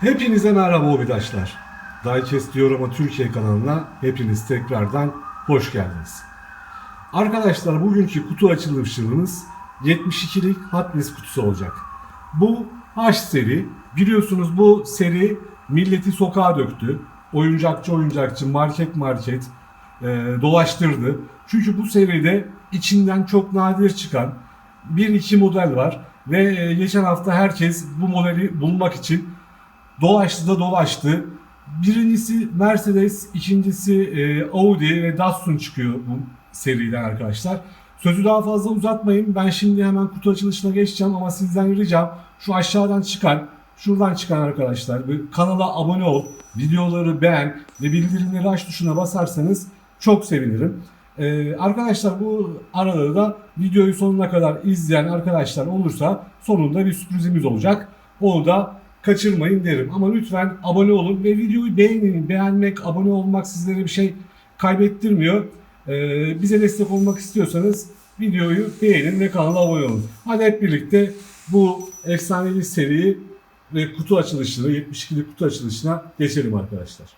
Hepinize merhaba Obidaşlar. Diecast Diorama Türkiye kanalına hepiniz tekrardan hoş geldiniz. Arkadaşlar bugünkü kutu açılışımız 72'lik Hot Wheels kutusu olacak. Bu H seri. Biliyorsunuz bu seri milleti sokağa döktü. Oyuncakçı oyuncakçı, market market e, dolaştırdı. Çünkü bu seride içinden çok nadir çıkan bir iki model var. Ve e, geçen hafta herkes bu modeli bulmak için dolaştı da dolaştı. Birincisi Mercedes, ikincisi e, Audi ve Datsun çıkıyor bu seriden arkadaşlar. Sözü daha fazla uzatmayın. Ben şimdi hemen kutu açılışına geçeceğim ama sizden ricam şu aşağıdan çıkan, şuradan çıkan arkadaşlar. Kanala abone ol, videoları beğen ve bildirimleri aç tuşuna basarsanız çok sevinirim. Ee, arkadaşlar bu arada da videoyu sonuna kadar izleyen arkadaşlar olursa sonunda bir sürprizimiz olacak. Onu da kaçırmayın derim. Ama lütfen abone olun ve videoyu beğenin. Beğenmek, abone olmak sizlere bir şey kaybettirmiyor. Ee, bize destek olmak istiyorsanız videoyu beğenin ve kanala abone olun. Hadi hep birlikte bu efsanevi seriyi ve kutu açılışını, 72'li kutu açılışına geçelim arkadaşlar.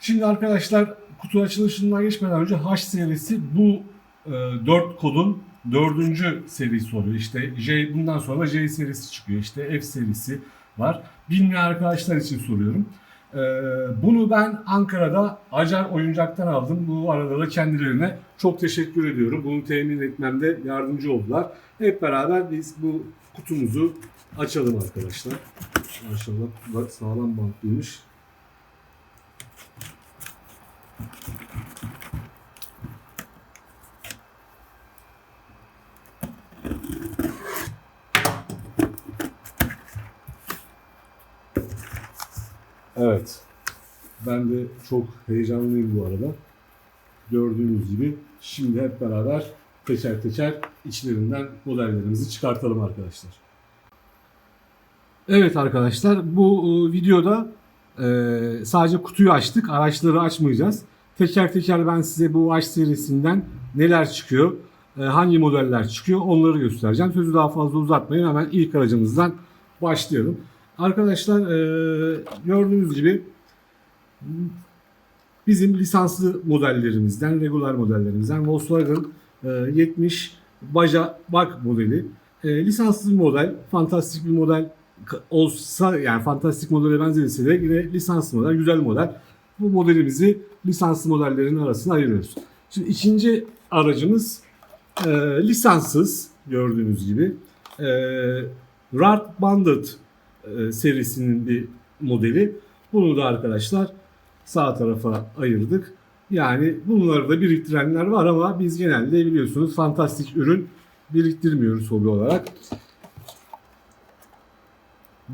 Şimdi arkadaşlar kutu açılışından geçmeden önce H serisi bu e, 4 kodun dördüncü serisi oluyor. İşte J bundan sonra J serisi çıkıyor. İşte F serisi var. Bilmeyen arkadaşlar için soruyorum. E, bunu ben Ankara'da Acar Oyuncak'tan aldım. Bu arada da kendilerine çok teşekkür ediyorum. Bunu temin etmemde yardımcı oldular. Hep beraber biz bu kutumuzu açalım arkadaşlar. Maşallah sağlam bantlıymış. Evet. Ben de çok heyecanlıyım bu arada. Gördüğünüz gibi şimdi hep beraber teker teker içlerinden modellerimizi çıkartalım arkadaşlar. Evet arkadaşlar bu e, videoda e, sadece kutuyu açtık. Araçları açmayacağız. Teker teker ben size bu aç serisinden neler çıkıyor, e, hangi modeller çıkıyor onları göstereceğim. Sözü daha fazla uzatmayın hemen ilk aracımızdan başlayalım. Arkadaşlar e, gördüğünüz gibi bizim lisanslı modellerimizden, regular modellerimizden Volkswagen e, 70 Baja Bak modeli. E, lisanslı bir model, fantastik bir model olsa yani fantastik modele benzerse de yine lisanslı model, güzel model. Bu modelimizi lisanslı modellerin arasına ayırıyoruz. Şimdi ikinci aracımız e, lisanssız gördüğünüz gibi. E, Rart Bandit e, serisinin bir modeli. Bunu da arkadaşlar sağ tarafa ayırdık. Yani bunları da biriktirenler var ama biz genelde biliyorsunuz fantastik ürün biriktirmiyoruz hobi olarak.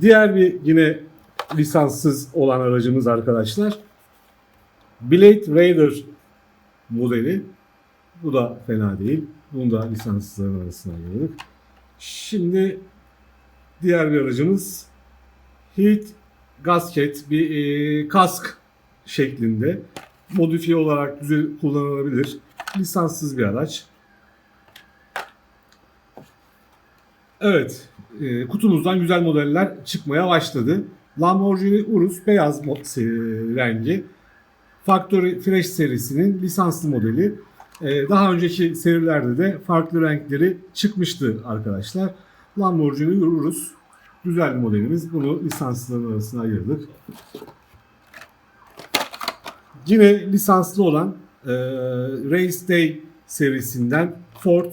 Diğer bir yine lisanssız olan aracımız arkadaşlar. Blade Raider modeli. Bu da fena değil. Bunu da lisanssızların arasına ayırdık. Şimdi diğer bir aracımız Heat Gasket bir e, kask şeklinde modifiye olarak güzel kullanılabilir. Lisanssız bir araç. Evet, e, kutumuzdan güzel modeller çıkmaya başladı. Lamborghini Urus beyaz rengi. Factory Fresh serisinin lisanslı modeli. E, daha önceki serilerde de farklı renkleri çıkmıştı arkadaşlar. Lamborghini Urus güzel bir modelimiz. Bunu lisanslıların arasına ayırdık. Yine lisanslı olan e, Race Day serisinden Ford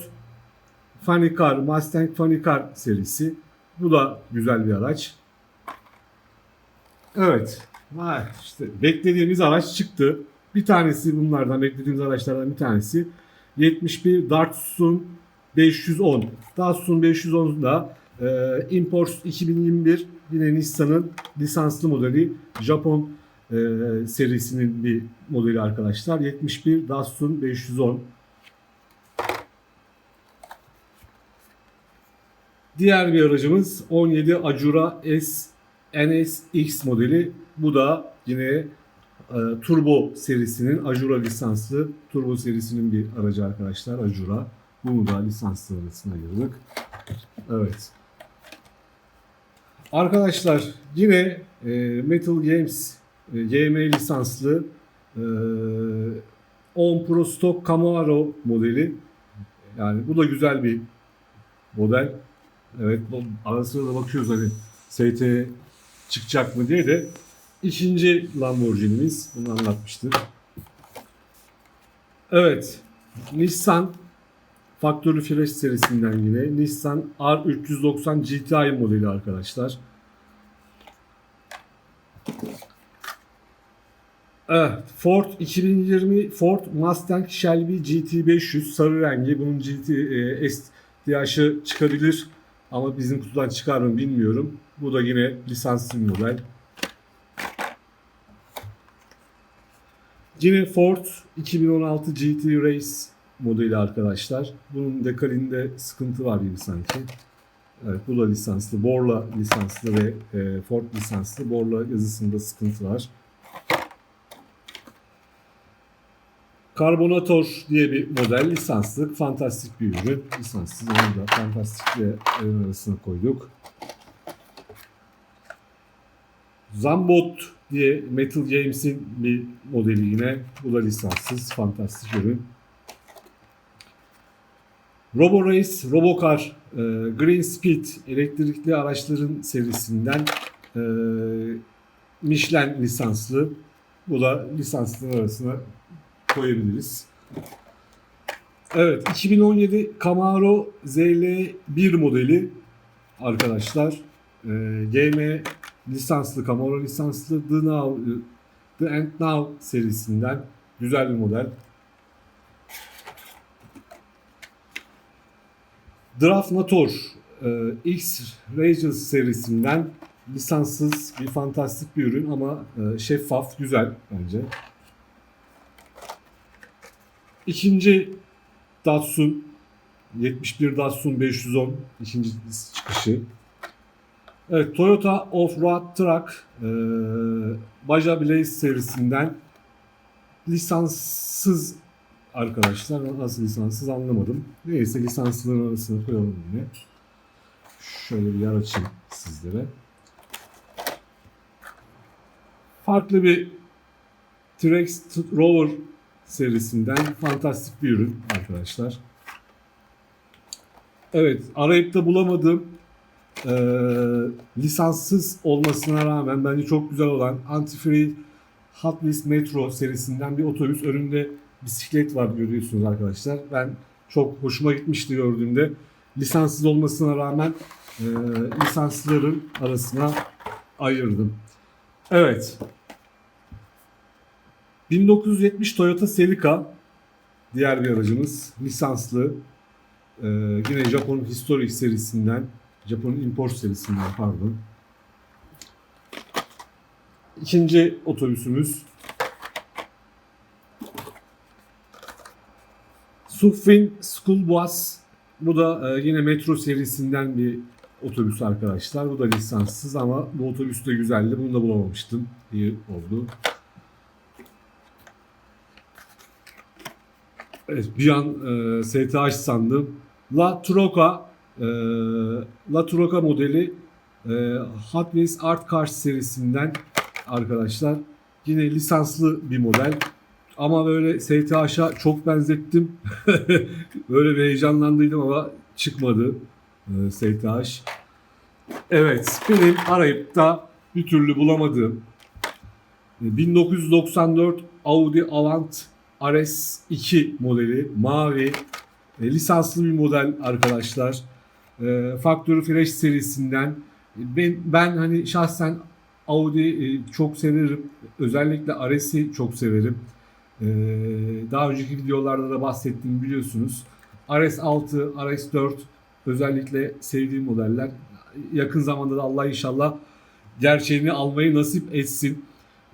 Funny Car, Mustang Funny Car serisi. Bu da güzel bir araç. Evet. Vay işte beklediğimiz araç çıktı. Bir tanesi bunlardan beklediğimiz araçlardan bir tanesi 71 Datsun 510. Datsun 510 da e, Import 2021 yine Nissan'ın lisanslı modeli Japon e, serisinin bir modeli arkadaşlar. 71 Datsun 510. Diğer bir aracımız 17 Acura S NSX modeli. Bu da yine e, Turbo serisinin Acura lisanslı Turbo serisinin bir aracı arkadaşlar Acura. Bunu da lisanslı arasına ayırdık. Evet. Arkadaşlar yine e, Metal Games e, GM lisanslı e, 10 Pro Stock Camaro modeli. Yani bu da güzel bir model. Evet ara sıra da bakıyoruz hani ST çıkacak mı diye de ikinci Lamborghini'miz. Bunu anlatmıştık. Evet. Nissan Factory Fresh serisinden yine Nissan R390 GTI modeli arkadaşlar. Evet, Ford 2020 Ford Mustang Shelby GT500 sarı rengi. Bunun GT e, STH'ı çıkabilir ama bizim kutudan çıkar mı bilmiyorum. Bu da yine lisanslı model. Yine Ford 2016 GT Race modeli arkadaşlar. Bunun dekalinde sıkıntı var gibi sanki. Evet bu da lisanslı. Borla lisanslı ve e, Ford lisanslı. Borla yazısında sıkıntı var. Karbonator diye bir model lisanslı. Fantastik bir ürün. Lisanssız onu da fantastikle ürün arasına koyduk. Zambot diye Metal Games'in bir modeli yine. Bu da lisanssız. Fantastik ürün. Robo Race, Robocar, e, Green Speed elektrikli araçların serisinden e, Michelin lisanslı. Bu da lisanslı arasına koyabiliriz. Evet, 2017 Camaro ZL1 modeli arkadaşlar. E, GM lisanslı, Camaro lisanslı The Now, The and Now serisinden güzel bir model. Drafnator e, X Rangers serisinden lisanssız bir fantastik bir ürün ama e, şeffaf, güzel bence. İkinci Datsun 71 Datsun 510 ikinci çıkışı. Evet Toyota Off-Road Truck e, Baja Blaze serisinden lisanssız arkadaşlar. Nasıl lisanssız anlamadım. Neyse lisansların arasına koyalım yine. Şöyle bir yer açayım sizlere. Farklı bir T-Rex Rover serisinden fantastik bir ürün arkadaşlar. Evet arayıp da bulamadığım e, lisanssız olmasına rağmen bence çok güzel olan Antifree Hot Wheels Metro serisinden bir otobüs. Önünde bisiklet var görüyorsunuz arkadaşlar. Ben çok hoşuma gitmişti gördüğümde. Lisanssız olmasına rağmen e, lisanslıların arasına ayırdım. Evet. 1970 Toyota Celica diğer bir aracımız. Lisanslı. E, yine Japon Historic serisinden Japon Import serisinden pardon. İkinci otobüsümüz Sufin School Bus. Bu da e, yine metro serisinden bir otobüs arkadaşlar. Bu da lisanssız ama bu otobüs de güzeldi. Bunu da bulamamıştım. İyi oldu. Evet, bir an e, STH sandım. La Troca e, La Troca modeli e, Hot Wheels Art Cars serisinden arkadaşlar. Yine lisanslı bir model. Ama böyle STH'a çok benzettim. böyle bir heyecanlandıydım ama çıkmadı e, STH. Evet, benim arayıp da bir türlü bulamadığım e, 1994 Audi Avant RS2 modeli mavi e, lisanslı bir model arkadaşlar. E, Factory Fresh serisinden ben, ben hani şahsen Audi e, çok severim. Özellikle RS'i çok severim. E, daha önceki videolarda da bahsettiğimi biliyorsunuz. RS6, RS4 özellikle sevdiğim modeller. Yakın zamanda da Allah inşallah gerçeğini almayı nasip etsin.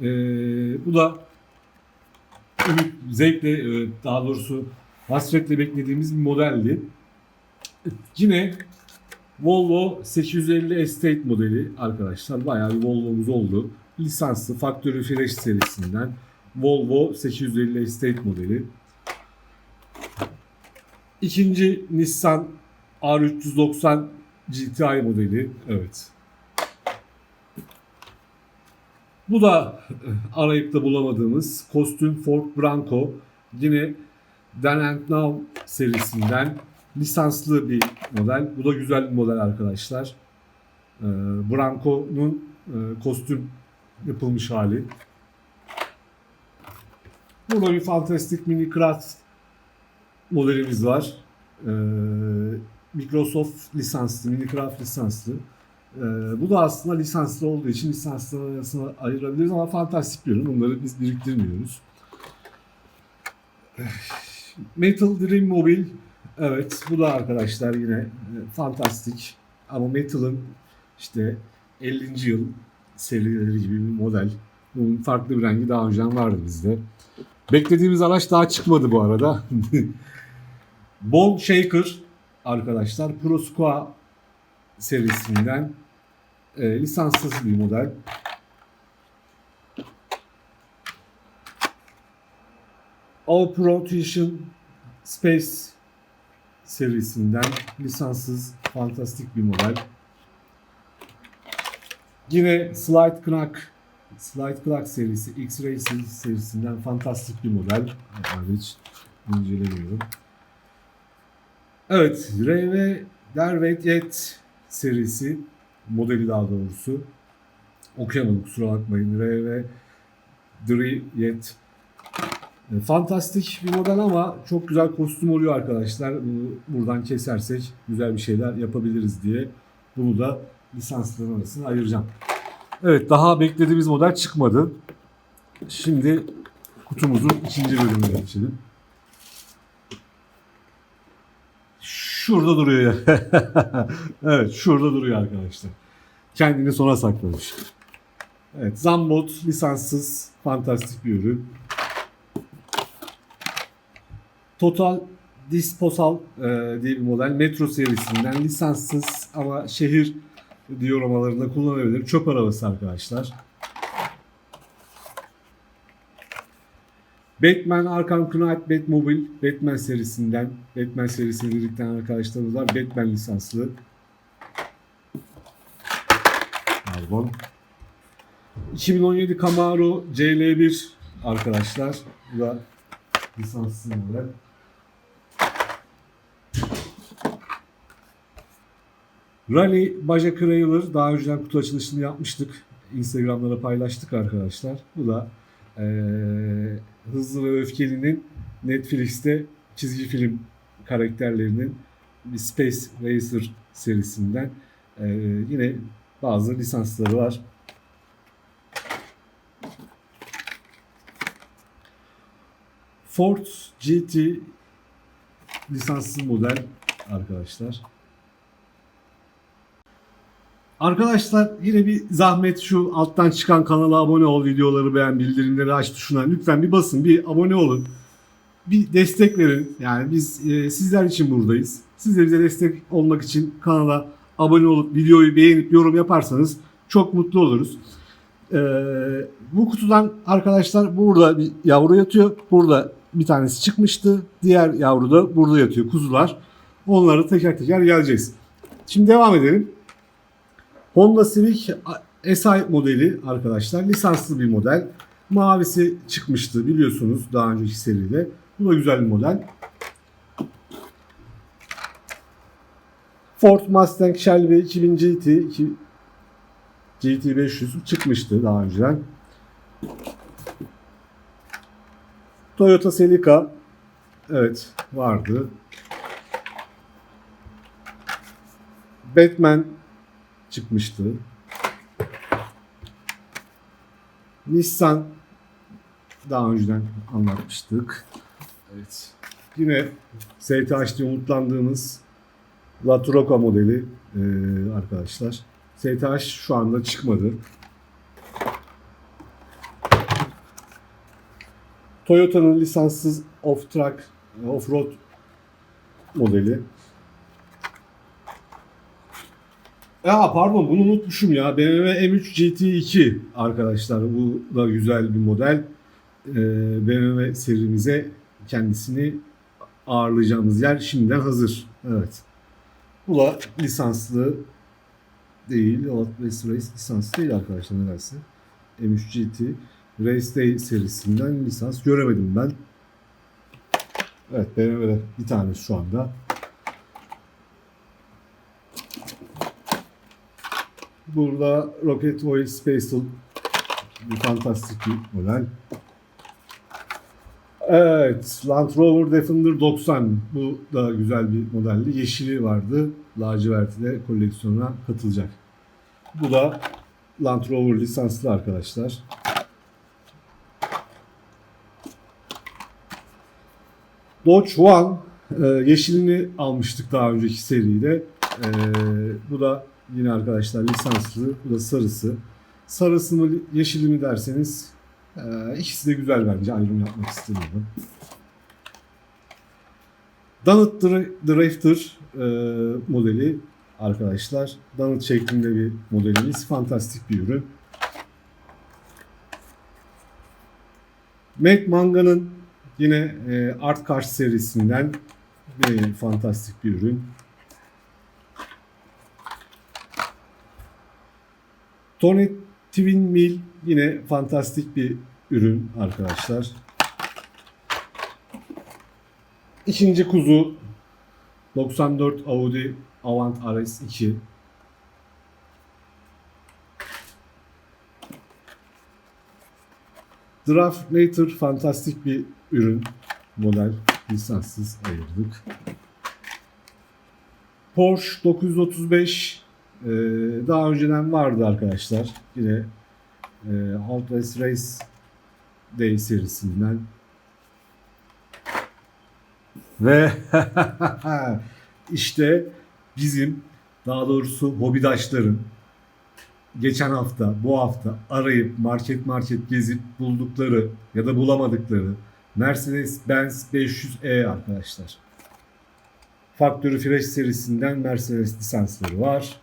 E, bu da ümit, zevkle e, daha doğrusu hasretle beklediğimiz bir modeldi. Yine Volvo 850 Estate modeli arkadaşlar. Bayağı bir Volvo'muz oldu. Lisanslı Factory Fresh serisinden Volvo 850 Estate modeli. İkinci Nissan R390 GTI modeli. Evet. Bu da arayıp da bulamadığımız kostüm Ford Bronco. Yine Dan and Now serisinden lisanslı bir model. Bu da güzel bir model arkadaşlar. Ee, Bronco'nun e, kostüm yapılmış hali. Burada bir Fantastic Mini Craft modelimiz var. Ee, Microsoft lisanslı, Minecraft lisanslı. Ee, bu da aslında lisanslı olduğu için lisanslı arasına ayırabiliriz ama fantastik bir ürün. Bunları biz biriktirmiyoruz. Metal Dream Mobile. Evet bu da arkadaşlar yine e, fantastik. Ama Metal'ın işte 50. yıl serileri gibi bir model. Bunun farklı bir rengi daha önceden vardı bizde. Beklediğimiz araç daha çıkmadı bu arada. Ball Shaker arkadaşlar Pro Squad serisinden e, lisanssız bir model. All Pro Tuition Space serisinden lisanssız fantastik bir model. Yine Slide Knack Slide Clock serisi, X-Ray serisinden fantastik bir model. Hiç incelemiyorum. Evet, RV Derwent Jet serisi modeli daha doğrusu. Okuyamadım kusura bakmayın. RV Dri Jet E, Fantastik bir model ama çok güzel kostüm oluyor arkadaşlar. Buradan kesersek güzel bir şeyler yapabiliriz diye bunu da lisansların arasına ayıracağım. Evet daha beklediğimiz model çıkmadı. Şimdi kutumuzun ikinci bölümüne geçelim. Şurada duruyor. evet şurada duruyor arkadaşlar. Kendini sona saklamış. Evet Zambot lisanssız fantastik bir ürün. Total Disposal e, diye bir model. Metro serisinden lisanssız ama şehir diyoramalarında kullanabilir. Çöp arabası arkadaşlar. Batman Arkham Knight Batmobile Batman serisinden Batman serisini birlikten arkadaşlarımız var. Batman lisanslı. Pardon. 2017 Camaro CL1 arkadaşlar. Bu da lisanslı model. Rally Baja Trailer daha önceden kutu açılışını yapmıştık. Instagram'lara paylaştık arkadaşlar. Bu da eee, Hızlı ve Öfkeli'nin Netflix'te çizgi film karakterlerinin Space Racer serisinden eee, yine bazı lisansları var. Ford GT lisanssız model arkadaşlar. Arkadaşlar yine bir zahmet şu alttan çıkan kanala abone ol, videoları beğen, bildirimleri aç tuşuna lütfen bir basın, bir abone olun. Bir destek verin. Yani biz e, sizler için buradayız. Siz de bize destek olmak için kanala abone olup videoyu beğenip yorum yaparsanız çok mutlu oluruz. Ee, bu kutudan arkadaşlar burada bir yavru yatıyor. Burada bir tanesi çıkmıştı. Diğer yavru da burada yatıyor. Kuzular. Onları teker teker geleceğiz. Şimdi devam edelim. Honda Civic SI modeli arkadaşlar. Lisanslı bir model. Mavisi çıkmıştı biliyorsunuz daha önceki seride. Bu da güzel bir model. Ford Mustang Shelby 2000 GT GT 500 çıkmıştı daha önceden. Toyota Celica evet vardı. Batman çıkmıştı. Nissan daha önceden anlatmıştık. Evet. Yine STH'de umutlandığımız La Troca modeli ee, arkadaşlar. STH şu anda çıkmadı. Toyota'nın lisanssız off-track, off-road modeli. Ya pardon bunu unutmuşum ya. BMW M3 GT2 arkadaşlar. Bu da güzel bir model. Ee, BMW serimize kendisini ağırlayacağımız yer şimdiden hazır. Evet. Bu da lisanslı değil. Outlast Race lisanslı değil arkadaşlar nedense. M3 GT Race Day serisinden lisans göremedim ben. Evet BMW'de bir tane şu anda. Burada Rocket Oil Space bir fantastik bir model. Evet, Land Rover Defender 90. Bu da güzel bir modeldi. Yeşili vardı. Laciverti de koleksiyona katılacak. Bu da Land Rover lisanslı arkadaşlar. Dodge One e, yeşilini almıştık daha önceki seride. E, bu da yine arkadaşlar lisanslı. Bu da sarısı. Sarısı mı yeşili mi derseniz e, ikisi de güzel bence ayrım yapmak istemiyorum. Donut Drafter e, modeli arkadaşlar. Donut şeklinde bir modelimiz. Fantastik bir ürün. Mac Manga'nın yine e, Art Cars serisinden bir fantastik bir ürün. Tony Twin Mill yine fantastik bir ürün arkadaşlar. İkinci kuzu 94 Audi Avant RS2 Draft Later fantastik bir ürün model lisanssız ayırdık. Porsche 935 e, daha önceden vardı arkadaşlar. Yine e, Outlast Race Day serisinden. Ve işte bizim daha doğrusu hobidaşların geçen hafta, bu hafta arayıp market market gezip buldukları ya da bulamadıkları Mercedes-Benz 500E arkadaşlar. Factory Fresh serisinden Mercedes lisansları var.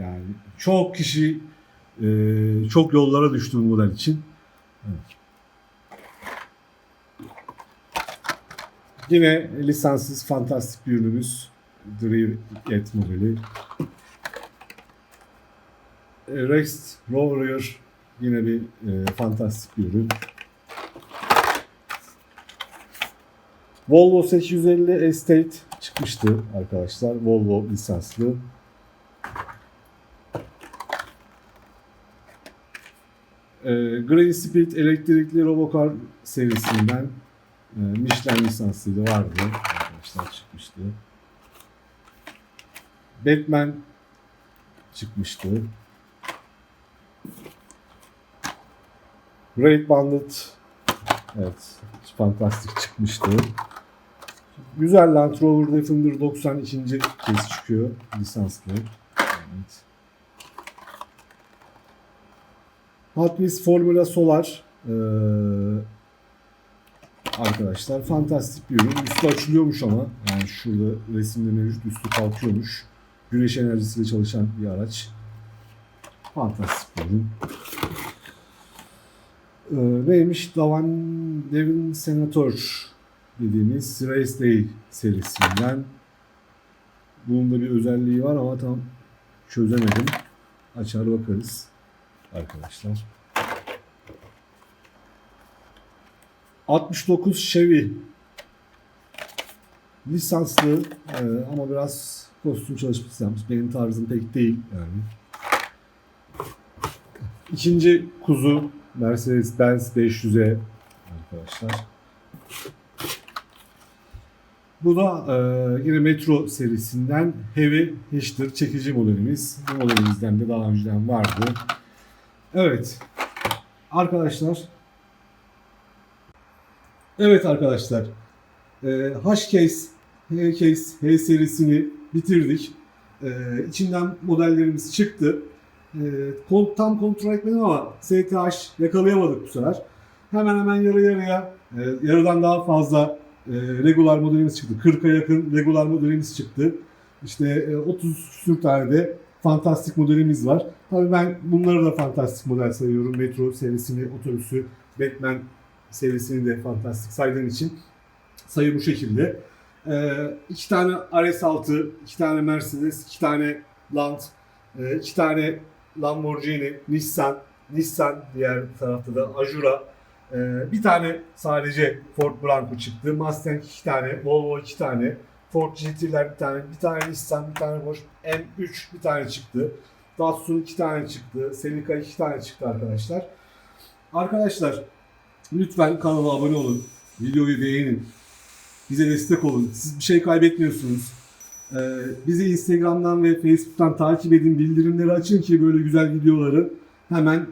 Yani çok kişi e, çok yollara düştü bu için. Evet. Yine lisanssız fantastik bir ürünümüz. Drive Yet modeli. E, Rex Rover yine bir e, fantastik bir ürün. Volvo 850 Estate çıkmıştı arkadaşlar. Volvo lisanslı. E, Grey Speed elektrikli Robocar serisinden e, Michelin lisanslıydı vardı arkadaşlar çıkmıştı. Batman çıkmıştı. Great Bandit evet fantastik çıkmıştı. Güzel Land Rover Defender 92. kez çıkıyor lisanslı. Evet. Hot Wheels Formula Solar ee, arkadaşlar fantastik bir ürün. Üstü açılıyormuş ama yani şurada resimde mevcut üstü kalkıyormuş. Güneş enerjisiyle çalışan bir araç. Fantastik bir ürün. Ee, neymiş? Davan Devin Senator dediğimiz Race Day serisinden. Bunun da bir özelliği var ama tam çözemedim. Açar bakarız arkadaşlar. 69 Chevy lisanslı e, ama biraz kostüm çalışması yapmış. Benim tarzım pek değil yani. İkinci kuzu Mercedes-Benz 500'e arkadaşlar. Bu da e, yine Metro serisinden Heavy Hitcher çekici modelimiz. Bu modelimizden de daha önceden vardı. Evet. Arkadaşlar. Evet arkadaşlar. E, H-Case, H-Case, H serisini bitirdik. E, içinden modellerimiz çıktı. E, kon- tam kontrol etmedim ama STH yakalayamadık bu sefer. Hemen hemen yarı yarıya, e, yarıdan daha fazla e, regular modelimiz çıktı. 40'a yakın regular modelimiz çıktı. İşte e, 30 küsur tane de fantastik modelimiz var. Tabii ben bunları da fantastik model sayıyorum. Metro serisini, otobüsü, Batman serisini de fantastik saydığım için sayı bu şekilde. E, iki tane RS6, iki tane Mercedes, iki tane Land, e, iki tane Lamborghini, Nissan, Nissan diğer tarafta da Ajura. Ee, bir tane sadece Ford Bronco çıktı. Mustang iki tane, Volvo iki tane, Ford GT'ler bir tane, bir tane Nissan, bir tane Bosch M3 bir tane çıktı. Datsun iki tane çıktı. Celica iki tane çıktı arkadaşlar. Arkadaşlar lütfen kanala abone olun. Videoyu beğenin. Bize destek olun. Siz bir şey kaybetmiyorsunuz. Ee, bizi Instagram'dan ve Facebook'tan takip edin. Bildirimleri açın ki böyle güzel videoları hemen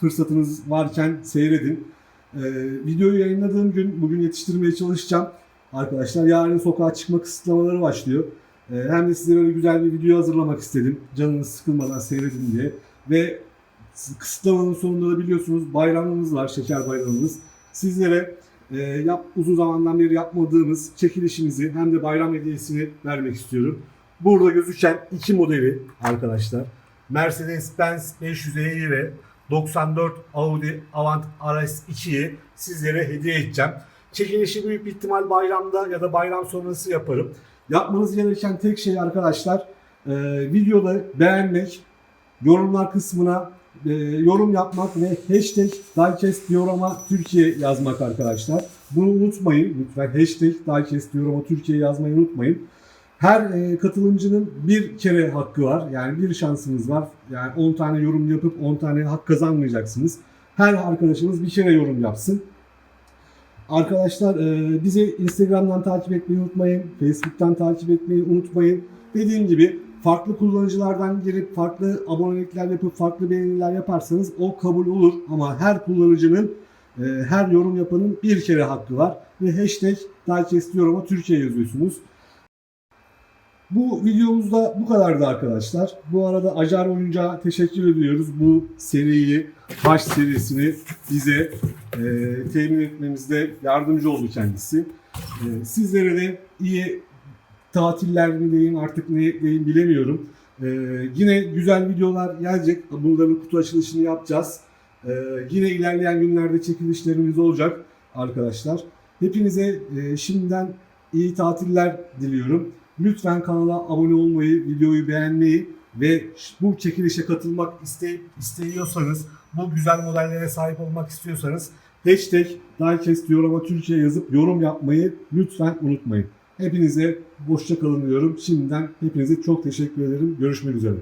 fırsatınız varken seyredin. Ee, videoyu yayınladığım gün bugün yetiştirmeye çalışacağım. Arkadaşlar yarın sokağa çıkma kısıtlamaları başlıyor. Ee, hem de size böyle güzel bir video hazırlamak istedim. Canınız sıkılmadan seyredin diye. Ve kısıtlamanın sonunda da biliyorsunuz bayramımız var, şeker bayramımız. Sizlere e, yap, uzun zamandan beri yapmadığımız çekilişimizi hem de bayram hediyesini vermek istiyorum. Burada gözüken iki modeli arkadaşlar. Mercedes-Benz 550 ve 94 Audi Avant RS2'yi sizlere hediye edeceğim. Çekilişi büyük bir ihtimal bayramda ya da bayram sonrası yaparım. Yapmanız gereken tek şey arkadaşlar e, videoda beğenmek, yorumlar kısmına e, yorum yapmak ve hashtag Diecast diyor ama Türkiye yazmak arkadaşlar. Bunu unutmayın lütfen. Hashtag Diecast diyor ama Türkiye yazmayı unutmayın. Her e, katılımcının bir kere hakkı var. Yani bir şansınız var. Yani 10 tane yorum yapıp 10 tane hak kazanmayacaksınız. Her arkadaşımız bir kere yorum yapsın. Arkadaşlar e, bizi Instagram'dan takip etmeyi unutmayın. Facebook'tan takip etmeyi unutmayın. Dediğim gibi farklı kullanıcılardan girip farklı abonelikler yapıp farklı beğeniler yaparsanız o kabul olur. Ama her kullanıcının e, her yorum yapanın bir kere hakkı var. Ve hashtag Diecast diyor ama Türkiye yazıyorsunuz. Bu videomuzda bu kadardı arkadaşlar. Bu arada Acar Oyuncağa teşekkür ediyoruz. Bu seriyi, Haş serisini bize e, temin etmemizde yardımcı oldu kendisi. E, sizlere de iyi tatiller mi artık ne diyeyim bilemiyorum. E, yine güzel videolar gelecek. Bunların kutu açılışını yapacağız. E, yine ilerleyen günlerde çekilişlerimiz olacak arkadaşlar. Hepinize e, şimdiden iyi tatiller diliyorum. Lütfen kanala abone olmayı, videoyu beğenmeyi ve bu çekilişe katılmak isteyip isteyiyorsanız, bu güzel modellere sahip olmak istiyorsanız hashtag Diecast diyor ama Türkiye yazıp yorum yapmayı lütfen unutmayın. Hepinize hoşça kalın diyorum. Şimdiden hepinize çok teşekkür ederim. Görüşmek üzere.